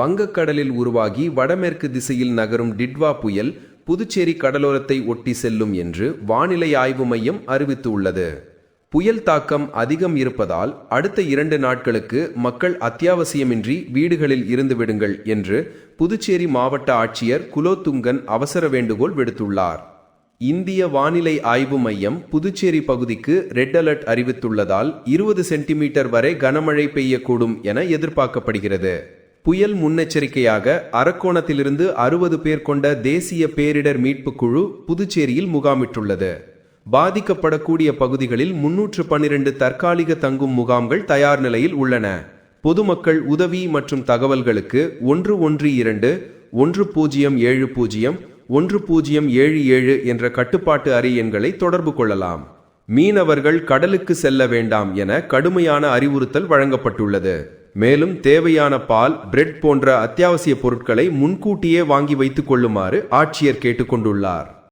வங்கக்கடலில் உருவாகி வடமேற்கு திசையில் நகரும் டிட்வா புயல் புதுச்சேரி கடலோரத்தை ஒட்டி செல்லும் என்று வானிலை ஆய்வு மையம் அறிவித்துள்ளது. புயல் தாக்கம் அதிகம் இருப்பதால் அடுத்த இரண்டு நாட்களுக்கு மக்கள் அத்தியாவசியமின்றி வீடுகளில் இருந்து விடுங்கள் என்று புதுச்சேரி மாவட்ட ஆட்சியர் குலோத்துங்கன் அவசர வேண்டுகோள் விடுத்துள்ளார். இந்திய வானிலை ஆய்வு மையம் புதுச்சேரி பகுதிக்கு ரெட் அலர்ட் அறிவித்துள்ளதால் இருபது சென்டிமீட்டர் வரை கனமழை பெய்யக்கூடும் என எதிர்பார்க்கப்படுகிறது. புயல் முன்னெச்சரிக்கையாக அரக்கோணத்திலிருந்து அறுபது பேர் கொண்ட தேசிய பேரிடர் மீட்புக் குழு புதுச்சேரியில் முகாமிட்டுள்ளது. பாதிக்கப்படக்கூடிய பகுதிகளில் முன்னூற்று பன்னிரண்டு தற்காலிக தங்கும் முகாம்கள் தயார் நிலையில் உள்ளன. பொதுமக்கள் உதவி மற்றும் தகவல்களுக்கு ஒன்று ஒன்று இரண்டு ஒன்று பூஜ்ஜியம் ஏழு பூஜ்ஜியம் ஒன்று பூஜ்ஜியம் ஏழு ஏழு என்ற கட்டுப்பாட்டு அறை எண்களை தொடர்பு கொள்ளலாம். மீனவர்கள் கடலுக்கு செல்ல வேண்டாம் என கடுமையான அறிவுறுத்தல் வழங்கப்பட்டுள்ளது. மேலும் தேவையான பால் பிரெட் போன்ற அத்தியாவசிய பொருட்களை முன்கூட்டியே வாங்கி வைத்துக் கொள்ளுமாறு ஆட்சியர் கேட்டுக்கொண்டுள்ளார்.